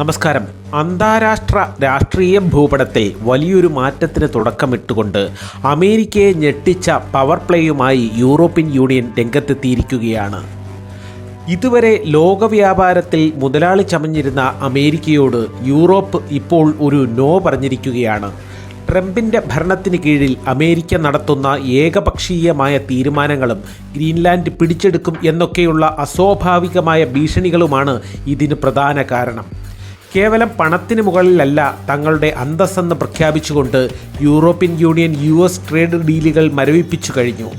നമസ്കാരം. അന്താരാഷ്ട്ര രാഷ്ട്രീയ ഭൂപടത്തിൽ വലിയൊരു മാറ്റത്തിന് തുടക്കമിട്ടുകൊണ്ട് അമേരിക്കയെ ഞെട്ടിച്ച പവർ പ്ലേയുമായി യൂറോപ്യൻ യൂണിയൻ രംഗത്തെത്തിയിരിക്കുകയാണ്. ഇതുവരെ ലോകവ്യാപാരത്തിൽ മുതലാളി ചമഞ്ഞിരുന്ന അമേരിക്കയോട് യൂറോപ്പ് ഇപ്പോൾ ഒരു നോ പറഞ്ഞിരിക്കുകയാണ്. ട്രംപിന്റെ ഭരണത്തിന് കീഴിൽ അമേരിക്ക നടത്തുന്ന ഏകപക്ഷീയമായ തീരുമാനങ്ങളും ഗ്രീൻലാൻഡ് പിടിച്ചെടുക്കും എന്നൊക്കെയുള്ള അസ്വാഭാവികമായ ഭീഷണികളുമാണ് ഇതിന് പ്രധാന കാരണം. കേവലം പണത്തിന് മുകളിലല്ല തങ്ങളുടെ അന്തസ്സെന്ന് പ്രഖ്യാപിച്ചുകൊണ്ട് European Union U S trade ഡീലുകൾ മരവിപ്പിച്ചു കഴിഞ്ഞു.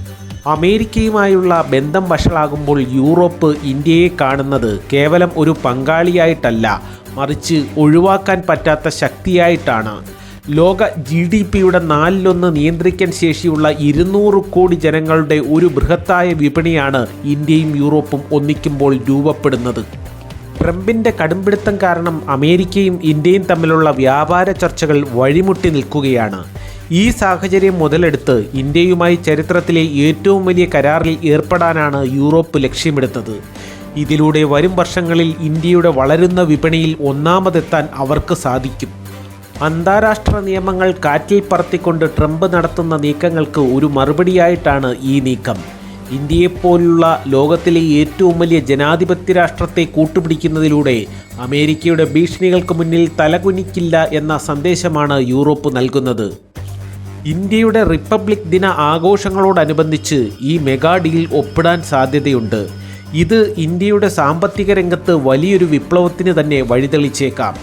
അമേരിക്കയുമായുള്ള ബന്ധം വഷളാകുമ്പോൾ യൂറോപ്പ് ഇന്ത്യയെ കാണുന്നത് കേവലം ഒരു പങ്കാളിയായിട്ടല്ല മറിച്ച് ഒഴിവാക്കാൻ പറ്റാത്ത ശക്തിയായിട്ടാണ്. ലോക ജി ഡി പിയുടെ നാലിലൊന്ന് നിയന്ത്രിക്കാൻ ശേഷിയുള്ള ഇരുന്നൂറ് കോടി ജനങ്ങളുടെ ഒരു ബൃഹത്തായ വിപണിയാണ് ഇന്ത്യയും യൂറോപ്പും ഒന്നിക്കുമ്പോൾ രൂപപ്പെടുന്നത്. ട്രംപിന്റെ കടുംപിടുത്തം കാരണം അമേരിക്കയും ഇന്ത്യയും തമ്മിലുള്ള വ്യാപാര ചർച്ചകൾ വഴിമുട്ടി നിൽക്കുകയാണ്. ഈ സാഹചര്യം മുതലെടുത്ത് ഇന്ത്യയുമായി ചരിത്രത്തിലെ ഏറ്റവും വലിയ കരാറിൽ ഏർപ്പെടാനാണ് യൂറോപ്പ് ലക്ഷ്യമിടുന്നത് ഇതിലൂടെ വരും വർഷങ്ങളിൽ ഇന്ത്യയുടെ വളരുന്ന വിപണിയിൽ ഒന്നാമതെത്താൻ അവർക്ക് സാധിക്കും. അന്താരാഷ്ട്ര നിയമങ്ങൾ കാറ്റിൽ പറത്തിക്കൊണ്ട് ട്രംപ് നടത്തുന്ന നീക്കങ്ങൾക്ക് ഒരു മറുപടിയായിട്ടാണ് ഈ നീക്കം. ഇന്ത്യയെപ്പോലുള്ള ലോകത്തിലെ ഏറ്റവും വലിയ ജനാധിപത്യ രാഷ്ട്രത്തെ കൂട്ടുപിടിക്കുന്നതിലൂടെ അമേരിക്കയുടെ ഭീഷണികൾക്ക് മുന്നിൽ തലകുനിക്കില്ല എന്ന സന്ദേശമാണ് യൂറോപ്പ് നൽകുന്നത്. ഇന്ത്യയുടെ റിപ്പബ്ലിക് ദിന ആഘോഷങ്ങളോടനുബന്ധിച്ച് ഈ മെഗാ ഡീൽ ഒപ്പിടാൻ സാധ്യതയുണ്ട്. ഇത് ഇന്ത്യയുടെ സാമ്പത്തിക രംഗത്ത് വലിയൊരു വിപ്ലവത്തിന് തന്നെ വഴിതെളിച്ചേക്കാം.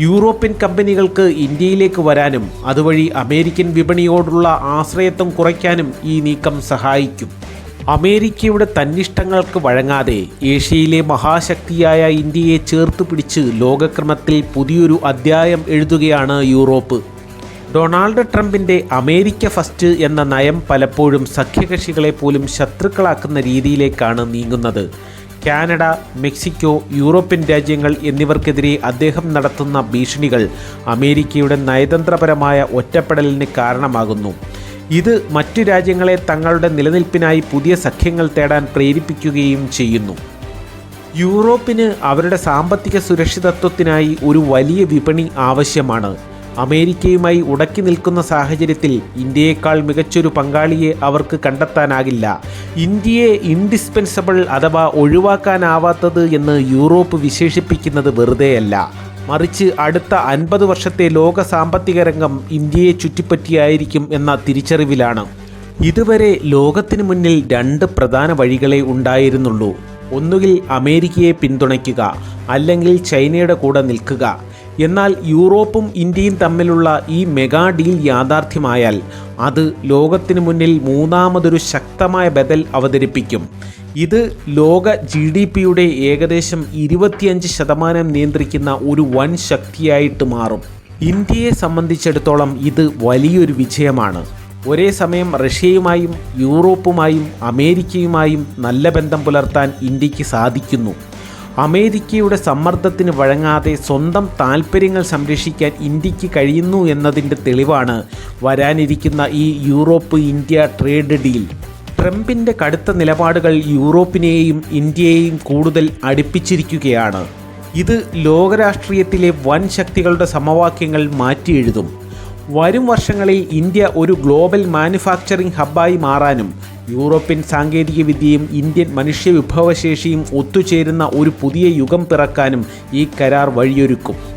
യൂറോപ്യൻ കമ്പനികൾക്ക് ഇന്ത്യയിലേക്ക് വരാനും അതുവഴി അമേരിക്കൻ വിപണിയോടുള്ള ആശ്രയത്വം കുറയ്ക്കാനും ഈ നീക്കം സഹായിക്കും. അമേരിക്കയുടെ തന്നിഷ്ടങ്ങൾക്ക് വഴങ്ങാതെ ഏഷ്യയിലെ മഹാശക്തിയായ ഇന്ത്യയെ ചേർത്ത് പിടിച്ച് ലോകക്രമത്തിൽ പുതിയൊരു അധ്യായം എഴുതുകയാണ് യൂറോപ്പ്. ഡൊണാൾഡ് ട്രംപിന്റെ അമേരിക്ക ഫസ്റ്റ് എന്ന നയം പലപ്പോഴും സഖ്യകക്ഷികളെ പോലും ശത്രുക്കളാക്കുന്ന രീതിയിലേക്കാണ് നീങ്ങുന്നത്. കാനഡ മെക്സിക്കോ യൂറോപ്യൻ രാജ്യങ്ങൾ എന്നിവർക്കെതിരെ അദ്ദേഹം നടത്തുന്ന ഭീഷണികൾ അമേരിക്കയുടെ നയതന്ത്രപരമായ ഒറ്റപ്പെടലിന് കാരണമാകുന്നു. ഇത് മറ്റു രാജ്യങ്ങളെ തങ്ങളുടെ നിലനിൽപ്പിനായി പുതിയ സഖ്യങ്ങൾ തേടാൻ പ്രേരിപ്പിക്കുകയും ചെയ്യുന്നു. യൂറോപ്പിന് അവരുടെ സാമ്പത്തിക സുരക്ഷിതത്വത്തിനായി ഒരു വലിയ വിപണി ആവശ്യമാണ്. അമേരിക്കയുമായി ഉടക്കി നിൽക്കുന്ന സാഹചര്യത്തിൽ ഇന്ത്യയേക്കാൾ മികച്ചൊരു പങ്കാളിയെ അവർക്ക് കണ്ടെത്താനാകില്ല. ഇന്ത്യയെ ഇൻഡിസ്പെൻസബിൾ അഥവാ ഒഴിവാക്കാനാവാത്തത് എന്ന് യൂറോപ്പ് വിശേഷിപ്പിക്കുന്നത് വെറുതെയല്ല. മറിച്ച് അടുത്ത അൻപത് വർഷത്തെ ലോക സാമ്പത്തിക രംഗം ഇന്ത്യയെ ചുറ്റിപ്പറ്റിയായിരിക്കും എന്ന തിരിച്ചറിവിലാണ്. ഇതുവരെ ലോകത്തിന് മുന്നിൽ രണ്ട് പ്രധാന വഴികളെ ഉണ്ടായിരുന്നുള്ളൂ. ഒന്നുകിൽ അമേരിക്കയെ പിന്തുണയ്ക്കുക അല്ലെങ്കിൽ ചൈനയുടെ കൂടെ നിൽക്കുക. എന്നാൽ യൂറോപ്പും ഇന്ത്യയും തമ്മിലുള്ള ഈ മെഗാ ഡീൽ യാഥാർത്ഥ്യമായാൽ അത് ലോകത്തിന് മുന്നിൽ മൂന്നാമതൊരു ശക്തമായ ബദൽ അവതരിപ്പിക്കും. ഇത് ലോക ജി ഡി പിയുടെ ഏകദേശം ഇരുപത്തിയഞ്ച് ശതമാനം നിയന്ത്രിക്കുന്ന ഒരു വൻ ശക്തിയായിട്ട് മാറും. ഇന്ത്യയെ സംബന്ധിച്ചിടത്തോളം ഇത് വലിയൊരു വിജയമാണ്. ഒരേ സമയം റഷ്യയുമായും യൂറോപ്പുമായും അമേരിക്കയുമായും നല്ല ബന്ധം പുലർത്താൻ ഇന്ത്യയ്ക്ക് സാധിക്കുന്നു. അമേരിക്കയുടെ സമ്മർദ്ദത്തിന് വഴങ്ങാതെ സ്വന്തം താൽപ്പര്യങ്ങൾ സംരക്ഷിക്കാൻ ഇന്ത്യയ്ക്ക് കഴിയുന്നു എന്നതിന്റെ തെളിവാണ് വരാനിരിക്കുന്ന ഈ യൂറോപ്പ് ഇന്ത്യ ട്രേഡ് ഡീൽ. ട്രംപിന്റെ കടുത്ത നിലപാടുകൾ യൂറോപ്പിനെയും ഇന്ത്യയെയും കൂടുതൽ അടുപ്പിച്ചിരിക്കുകയാണ്. ഇത് ലോകരാഷ്ട്രീയത്തിലെ വൻ ശക്തികളുടെ സമവാക്യങ്ങൾ മാറ്റിയെഴുതും. വരും വർഷങ്ങളിൽ ഇന്ത്യ ഒരു ഗ്ലോബൽ മാനുഫാക്ചറിംഗ് ഹബ്ബായി മാറാനും യൂറോപ്യൻ സാങ്കേതിക വിദ്യയും ഇന്ത്യൻ മനുഷ്യവിഭവശേഷിയും ഒത്തുചേരുന്ന ഒരു പുതിയ യുഗം പിറക്കാനും ഈ കരാർ വഴിയൊരുക്കും.